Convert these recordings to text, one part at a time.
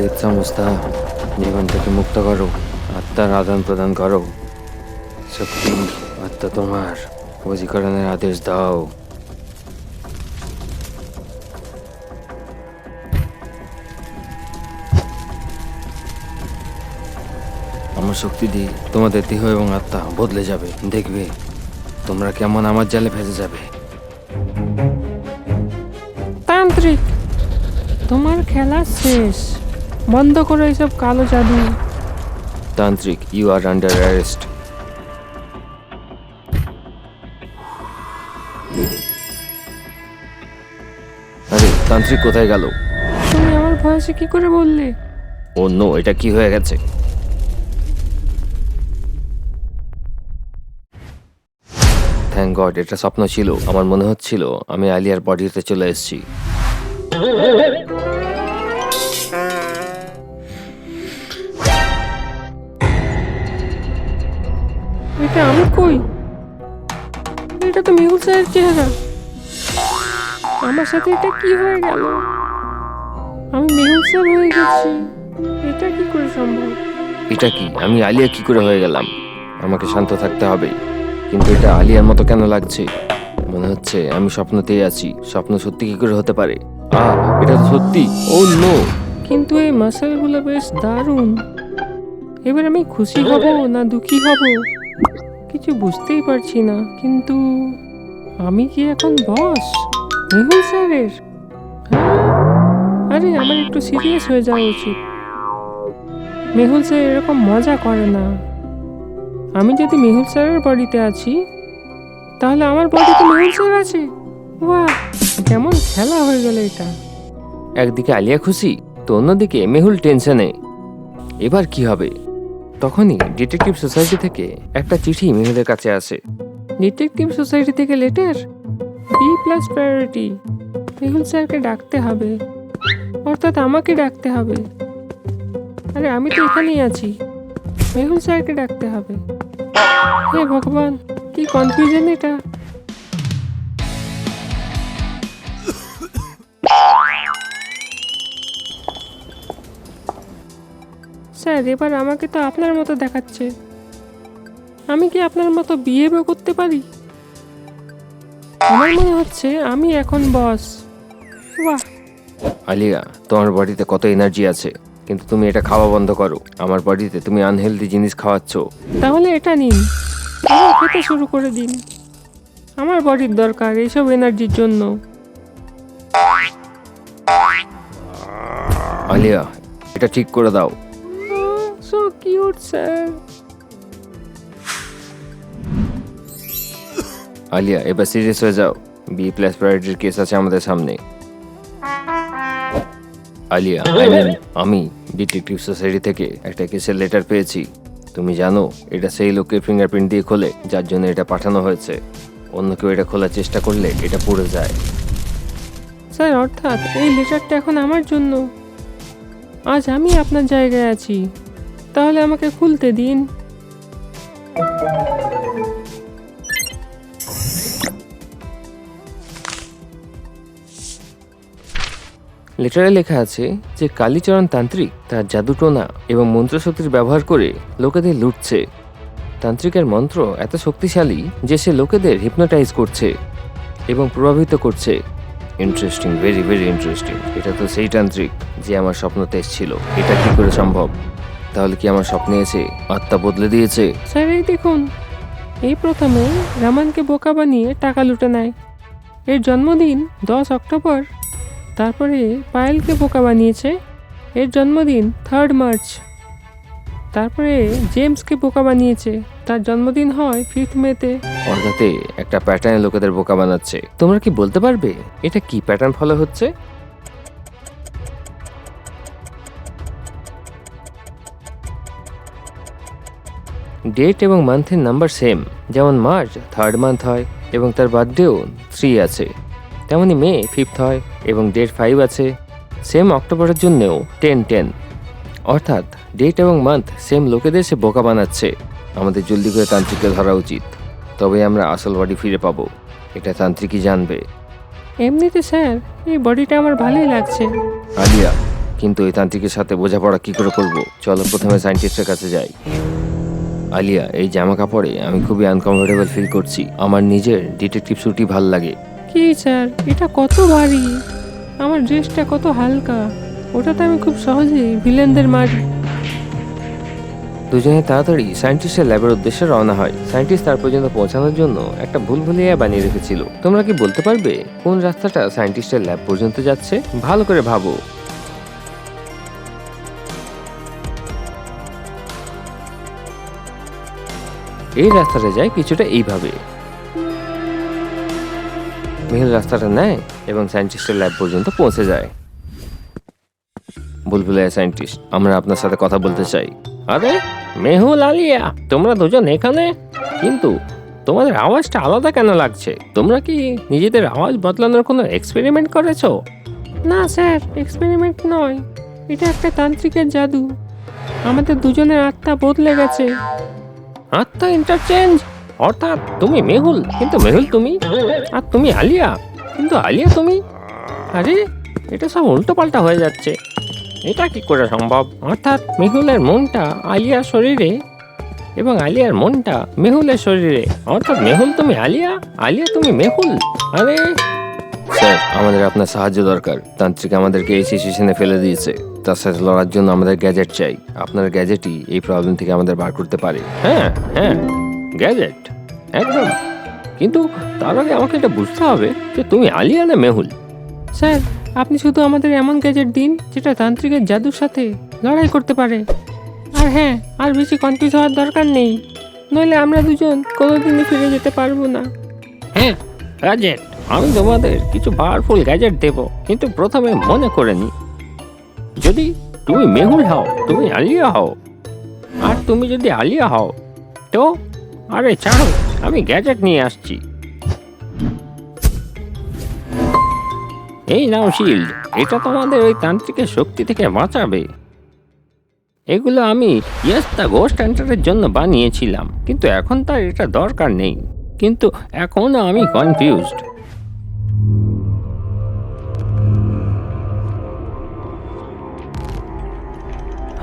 প্রেত সংস্থা জীবন থেকে মুক্ত করো, আত্মার আদান প্রদান করো। শক্তি, আত্মা তোমার বশীকরণের আদেশ দাও। আমার শক্তি দিয়ে তোমাদের দেহ এবং আত্মা বদলে যাবে। দেখবে তোমরা কেমন আমার জালে ভেসে যাবে। তান্ত্রিক, তোমার খেলা শেষ। বন্ধ করো এইসব কালো জাদু। তান্ত্রিক ইউ আর আন্ডার অ্যারেস্ট আরে তান্ত্রিক কোথায় গেল? তুমি আমার ভয়েসে কি করে বললে? ও নো এটা কি হয়ে গেছে? থ্যাংক গড এটা স্বপ্ন ছিল আমার মনে হচ্ছিল আমি আলিয়ার বডিতে চলে এসেছি। এটা আমি কই? এটা তো মেহুল স্যারের চেহারা। আমার সাথে এটা কি হয়ে গেল? আমি মেহুল স্যার হয়ে গেছি। এটা কি করে সম্ভব? এটা কি? আমি আলিয়া কি করে হয়ে গেলাম? আমাকে শান্ত থাকতে হবে। কিন্তু এটা আলিয়ার মতো কেন লাগছে? মনে হচ্ছে আমি স্বপ্নতেই আছি। স্বপ্ন সত্যি কি করে হতে পারে? আ এটা তো সত্যি। Oh no. কিন্তু এই মাসালগুলো বেশ দারুণ। এবার আমি খুশি হব না দুঃখী হব? কিছু বুঝতেই পারছি না, কিন্তু আমি কি এখন বস মেহুল স্যারের? হ্যাঁ? আরে, আমার একটু সিরিয়াস হয়ে যাওয়া উচিত। মেহুল স্যার এরকম মজা করে না। আমি যদি মেহুল স্যারের বডিতে আছি, তাহলে আমার বডিতে মেহুল স্যার আছে? বাহ কেমন খেলা হয়ে গেল এটা। একদিকে আলিয়া খুশি, তো অন্যদিকে মেহুল টেনশনে। এবার কি হবে? তখনই ডিটেকটিভ সোসাইটি থেকে একটা চিঠি মেহেদের কাছে আসে। ডিটেকটিভ সোসাইটি থেকে letter B plus priority Mehul স্যারকে ডাকতে হবে। অর্থাৎ আমাকে ডাকতে হবে। আরে, আমি তো এখানেই আছি। মেহুল স্যারকে ডাকতে হবে। হে ভগবান, কি কনফিউশন এটা? স্যার এবার আমাকে তো আপনার মতো দেখাচ্ছে। আমি কি আপনার মতো বিহেভও করতে পারি? আমার মনে হচ্ছে আমি এখন বস। বাহ। আলিয়া তোমার বডিতে কত এনার্জি আছে কিন্তু তুমি এটা খাওয়া বন্ধ করো। আমার বডিতে তুমি আনহেলদি জিনিস খাওয়াচ্ছ। তাহলে এটা নিন। আমার খেতে শুরু করে দিন। আমার বডির দরকার এইসব এনার্জির জন্য। আলিয়া এটা ঠিক করে দাও। স্যার আলিয়া এবার সিরিয়াস হয়ে যাও। বি প্লাস প্রায়োরিটির কেস আছে আমাদের সামনে। আলিয়া I mean, আমি ডিটেকটিভ সোসাইটি থেকে একটা কেসের লেটার পেয়েছি। তুমি জানো এটা সেই লোকের ফিঙ্গারপ্রিন্ট দিয়ে খোলে যার জন্য এটা পাঠানো হয়েছে। অন্য কেউ এটা খোলার চেষ্টা করলে এটা পড়ে যায়। স্যার অর্থাৎ এই লেটারটা এখন আমার জন্য। আজ আমি আপনার জায়গায় আছি। তাহলে আমাকে খুলতে দিন। লেটারে লেখা আছে যে কালীচরণ তান্ত্রিক তার জাদুটোনা এবং মন্ত্রশক্তির ব্যবহার করে লোকেদের লুটছে। তান্ত্রিকের মন্ত্র এত শক্তিশালী যে সে লোকেদের হিপনোটাইজ করছে এবং প্রভাবিত করছে। ইন্টারেস্টিং ভেরি ভেরি ইন্টারেস্টিং এটা তো সেই তান্ত্রিক যে আমার স্বপ্নতে এসেছিল। এটা কি করে সম্ভব? তাহলে কি আমার স্বপ্নে এসে আত্মা বদলে দিয়েছে? স্যার এই দেখুন। এই প্রথমে রামানকে বোকা বানিয়ে টাকা লুটে নেয়। এর জন্মদিন দশ অক্টোবর। তারপরে পায়েলকে বোকা বানিয়েছে। এর জন্মদিন থার্ড মার্চ তারপরে জেমসকে বোকা বানিয়েছে। তার জন্মদিন হয় ফিফথ মেতে অর্থাতে একটা প্যাটার্নে লোকেদের বোকা বানাচ্ছে। তোমরা কি বলতে পারবে? এটা কি প্যাটার্ন ফলো হচ্ছে? ডেট এবং মান্থের নাম্বার সেম যেমন মার্চ থার্ড মান্থ হয় এবং তার বার্থডেও থ্রি আছে। তেমনি মে ফিফথ হয় এবং ডেট ফাইভ আছে। সেম অক্টোবরের জন্যেও টেন টেন অর্থাৎ ডেট এবং মান্থ সেম লোকেদের সে বোকা বানাচ্ছে। আমাদের জলদি করে তান্ত্রিককে ধরা উচিত। তবে আমরা আসল বডি ফিরে পাবো। এটা তান্ত্রিকই জানবে। এমনিতে স্যার এই বডিটা আমার ভালোই লাগছে। আলিয়া কিন্তু এই তান্ত্রিকের সাথে বোঝাপড়া কি করে করব? চলো প্রথমে সায়েন্টিস্টের কাছে যাই। আলিয়া এই জামা কাপড়ে আমি খুবই আনকমফোর্টেবল ফিল করছি। আমার নিজের ডিটেকটিভ স্যুটই ভালো লাগে। কি স্যার এটা কত ভারী। আমার ড্রেসটা কত হালকা। ওটাতে আমি খুব সহজেই ভিলেনদের মারি দুজনে তাড়াতাড়ি সায়েন্টিস্টের ল্যাবের উদ্দেশ্যে রওনা হয়। সায়েন্টিস্ট তার পর্যন্ত পৌঁছানোর জন্য একটা ভুল ভুলিয়া বানিয়ে রেখেছিল। তোমরা কি বলতে পারবে? কোন রাস্তাটা সায়েন্টিস্টের ল্যাব পর্যন্ত যাচ্ছে? ভালো করে ভাবো। এই রাস্তাটা যায় কিছুটা এইভাবে মেহুল রাস্তাটা নেয় এবং সায়েন্টিস্টের ল্যাব পর্যন্ত পৌঁছে যায়। বুলবুলিয়া সায়েন্টিস্ট, আমরা আপনার সাথে কথা বলতে চাই। আরে, মেহুল আলিয়া, তোমরা দুজন এখানে? কিন্তু তোমাদের আওয়াজটা আলাদা কেন লাগছে? তোমরা কি নিজেদের আওয়াজ বদলানোর কোনো এক্সপেরিমেন্ট করেছ? না, স্যার এক্সপেরিমেন্ট নয়। এটা একটা তান্ত্রিকের জাদু। আমাদের দুজনের আত্মা বদলে গেছে। আত্মা ইন্টারচেঞ্জ অর্থাৎ তুমি মেহুল, কিন্তু মেহুল তুমি? আর তুমি আলিয়া, কিন্তু আলিয়া তুমি? আরে, এটা সব উল্টো পাল্টা হয়ে যাচ্ছে। এটা কি করে সম্ভব? অর্থাৎ মেহুলের মনটা আলিয়ার শরীরে এবং আলিয়ার মনটা মেহুলের শরীরে। অর্থাৎ মেহুল তুমি আলিয়া আলিয়া তুমি মেহুল। আরে! স্যার, আমাদের আপনার সাহায্য দরকার। তান্ত্রিক আমাদেরকে এই সিচুয়েশনে ফেলে দিয়েছে। তার সাথে লড়ার জন্য আমাদের গ্যাজেট চাই। আপনার গ্যাজেটই এই প্রবলেম থেকে আমাদের বার করতে পারে। হ্যাঁ হ্যাঁ গ্যাজেট একদম। কিন্তু তার আগে আমাকে এটা বুঝতে হবে যে তুমি আলিয়া না মেহুল? স্যার আপনি শুধু আমাদের এমন গ্যাজেট দিন যেটা তান্ত্রিকের জাদুর সাথে লড়াই করতে পারে। আর হ্যাঁ আর বেশি কনফিউজ হওয়ার দরকার নেই। নইলে আমরা দুজন কোনোদিনই ফিরে যেতে পারব না। হ্যাঁ গ্যাজেট আমি তোমাদের কিছু পাওয়ারফুল গ্যাজেট দেব কিন্তু প্রথমে মনে করে নি। যদি তুমি মেহুল হও, তুমি আলিয়া হও। আর তুমি যদি আলিয়া হও, তো আরে ছাড়ো, আমি গ্যাজেট নিয়ে আসছি। এই নাও শিল্ড এটা তোমাদের ওই তান্ত্রিকের শক্তি থেকে বাঁচাবে। এগুলো আমি ইয়েস দ্য গোস্ট এন্টারের জন্য বানিয়েছিলাম, কিন্তু এখন তার এটা দরকার নেই। কিন্তু এখনও আমি কনফিউজড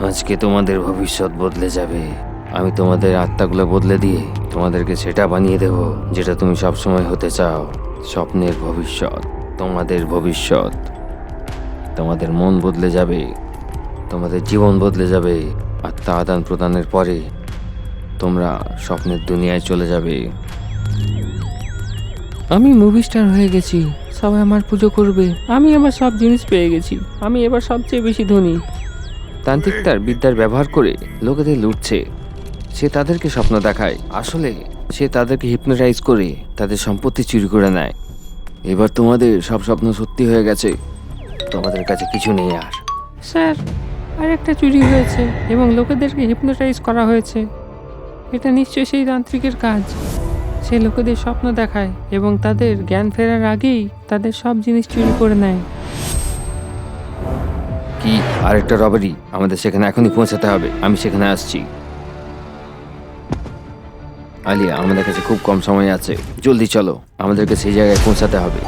আজকে তোমাদের ভবিষ্যৎ বদলে যাবে। আমি তোমাদের আত্মাগুলো বদলে দিয়ে তোমাদেরকে সেটা বানিয়ে দেব, যেটা তুমি সবসময় হতে চাও। স্বপ্নের ভবিষ্যৎ, তোমাদের ভবিষ্যৎ। তোমাদের মন বদলে যাবে, তোমাদের জীবন বদলে যাবে আত্মা আদান প্রদানের পরে তোমরা স্বপ্নের দুনিয়ায় চলে যাবে। আমি মুভি স্টার হয়ে গেছি, সবাই আমার পুজো করবে। আমি আমার সব জিনিস পেয়ে গেছি। আমি এবার সবচেয়ে বেশি ধনী। তান্ত্রিক তার বিদ্যার ব্যবহার করে লোকেদের লুটছে। সে তাদেরকে স্বপ্ন দেখায়। আসলে সে তাদেরকে হিপনোটাইজ করে তাদের সম্পত্তি চুরি করে নেয়। এবার তোমাদের সব স্বপ্ন সত্যি হয়ে গেছে। তোমাদের কাছে কিছু নেই আর। স্যার, আর একটা চুরি হয়েছে এবং লোকেদেরকে হিপনোটাইজ করা হয়েছে। এটা নিশ্চয়ই সেই তান্ত্রিকের কাজ। সে লোকেদের স্বপ্ন দেখায় এবং তাদের জ্ঞান ফেরার আগেই তাদের সব জিনিস চুরি করে নেয়। কি আরেকটা রবারি আমাদের সেখানে এখনই পৌঁছাতে হবে। আমি সেখানে আসছি। আলিয়া, আমাদের কাছে খুব কম সময় আছে। জলদি চলো। আমাদেরকে সেই জায়গায় পৌঁছাতে হবে।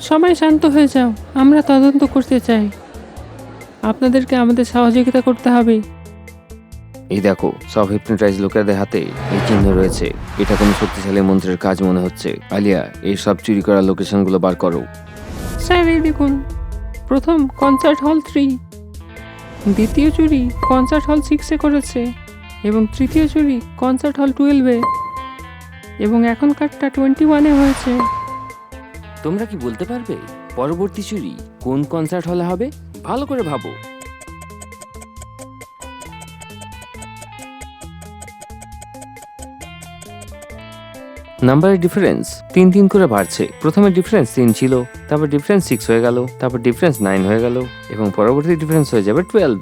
সবাই শান্ত হয়ে যাও। আমরা তদন্ত করতে চাই। আপনাদেরকে আমাদের সহযোগিতা করতে হবে। এই দেখো সব হিপনোটাইজ লোকেদের হাতে এই চিহ্ন রয়েছে। এটা কোনো শক্তিশালী মন্ত্রের কাজ মনে হচ্ছে। আলিয়া এই সব চুরি করা লোকেশনগুলো বার করো। স্যার এই দেখুন প্রথম কনসার্ট হল থ্রি দ্বিতীয় চুরি কনসার্ট হল সিক্সে করেছে এবং তৃতীয় চুরি কনসার্ট হল টুয়েলভে এবং এখনকারটা টোয়েন্টি ওয়ানে হয়েছে। তোমরা কি বলতে পারবে? পরবর্তী চুরি কোন কনসার্ট হলে হবে? ভালো করে ভাবো। নাম্বারের ডিফারেন্স তিন তিন করে বাড়ছে। প্রথমে ডিফারেন্স তিন ছিল, তারপর ডিফারেন্স সিক্স হয়ে গেল, তারপর ডিফারেন্স নাইন হয়ে গেল, এবং পরবর্তী ডিফারেন্স হয়ে যাবে টুয়েলভ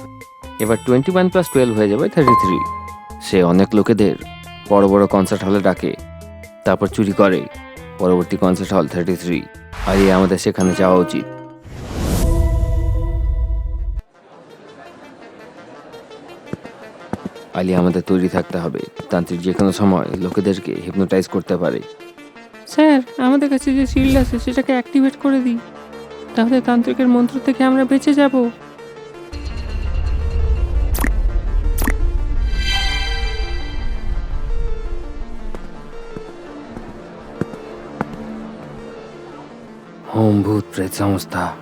এবার টোয়েন্টি ওয়ান প্লাস টুয়েলভ হয়ে যাবে থার্টি থ্রি সে অনেক লোকেদের বড় বড় কনসার্ট হলে ডাকে, তারপর চুরি করে। পরবর্তী কনসার্ট হল থার্টি থ্রি আর, আমাদের সেখানে যাওয়া উচিত। আলিয়া আমাদের তৈরি থাকতে হবে। তান্ত্রিক যে কোনো সময় লোকেদেরকে হিপনোটাইজ করতে পারে। স্যার আমাদের কাছে যে শিল্ড আছে সেটাকে অ্যাক্টিভেট করে দিই। তাহলে তান্ত্রিকের মন্ত্র থেকে আমরা বেঁচে যাব। হোম ভূত প্রেত সংস্থা।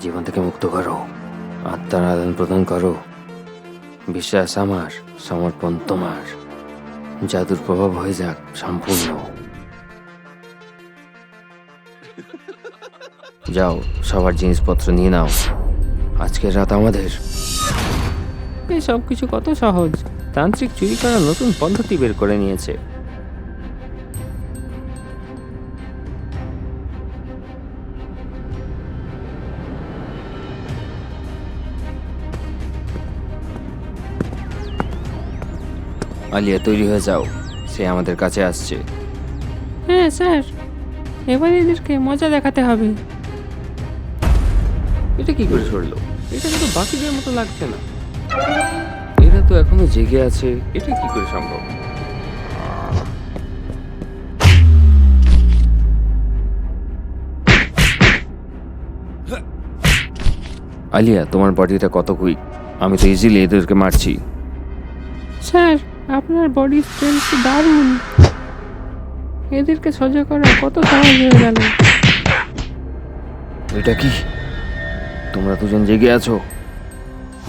জীবন থেকে মুক্ত করো। আত্মার আদান প্রদান করো। বিশ্বাস আমার, সমর্পণ তোমার। জাদুর প্রভাব হয়ে যাক সম্পূর্ণ। যাও, সবার জিনিসপত্র নিয়ে নাও। আজকের রাত আমাদের। এই সব কিছু কত সহজ। তান্ত্রিক চুরি করার নতুন পদ্ধতি বের করে নিয়েছে। আলিয়া তৈরি হয়ে যাও। সে আমাদের কাছে আসছে। হ্যাঁ স্যার। এবার এদেরকে মজা দেখাতে হবে। এটা কি করে সরলো? এটা কিন্তু বাকিদের মতো লাগছে না। এরা তো এখনও জেগে আছে। এটা কি করে সম্ভব? আলিয়া তোমার বডিটা কত কুইক? আমি তো ইজিলি এদেরকে মারছি। স্যার আপনার বডি স্ট্রেংথ দারুণ। এদেরকে সোজা করা কত সহজ হয়ে গেল। এটা কি? তোমরা দুজন জেগে আছো?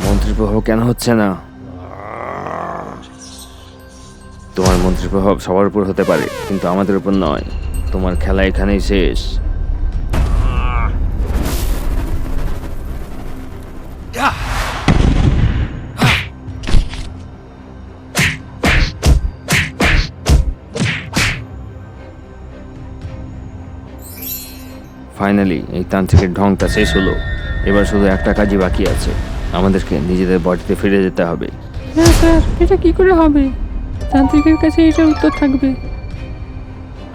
মন্ত্রী প্রভাব কেন হচ্ছে না? তোমার মন্ত্রী প্রভাব সবার উপর হতে পারে, কিন্তু আমাদের উপর নয়। তোমার খেলা এখানেই শেষ। ফাইনালি এই তান্ত্রিকের ঢংটা শেষ হলো। এবার শুধু একটা কাজই বাকি আছে। আমাদেরকে নিজেদের বডিতে ফিরে যেতে হবে। স্যার এটা কি করে হবে? তান্ত্রিকের কাছে এটার উত্তর থাকবে।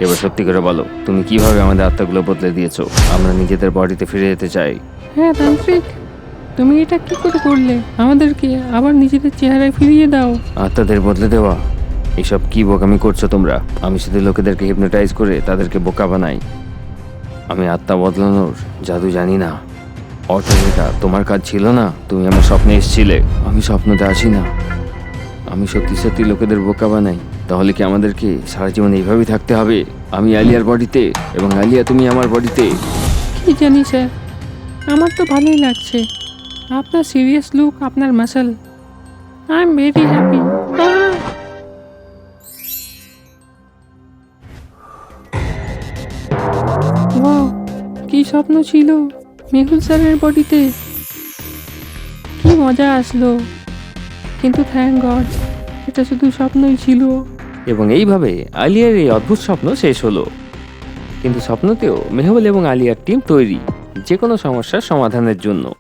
এবার সত্যি করে বলো তুমি কীভাবে আমাদের আত্মাগুলো বদলে দিয়েছ? আমরা নিজেদের বডিতে ফিরে যেতে চাই। হ্যাঁ তান্ত্রিক। তুমি এটা কি করে করলে? আমাদেরকে আবার নিজেদের চেহারায় ফিরিয়ে দাও। আত্মাদের বদলে দেওয়া? এসব কি বোকামি করছ তোমরা? আমি শুধু লোকেদেরকে হিপনোটাইজ করে তাদেরকে বোকা বানাই। আমি আত্মা বদলানোর জাদু জানি না। এটা তোমার কাজ ছিল না? তুমি আমার স্বপ্নে এসেছিলে। আমি স্বপ্নতে আসি না। আমি সত্যি সত্যি লোকেদের বোকা বানাই। তাহলে কি আমাদেরকে সারা জীবন এইভাবেই থাকতে হবে? আমি আলিয়ার বডিতে এবং আলিয়া তুমি আমার বডিতে। কি জানি স্যার, আমার তো ভালোই লাগছে। আপনার সিরিয়াস লুক আপনার muscle I am very happy স্বপ্ন ছিল মেহুল স্যারের বডিতে। কি মজা আসলো। কিন্তু থ্যাংক গড এটা শুধু স্বপ্নই ছিল। এবং এইভাবে আলিয়ার এই অদ্ভুত স্বপ্ন শেষ হলো। কিন্তু স্বপ্নতেও মেহুল এবং আলিয়ার টিম তৈরি যে কোনো সমস্যার সমাধানের জন্য।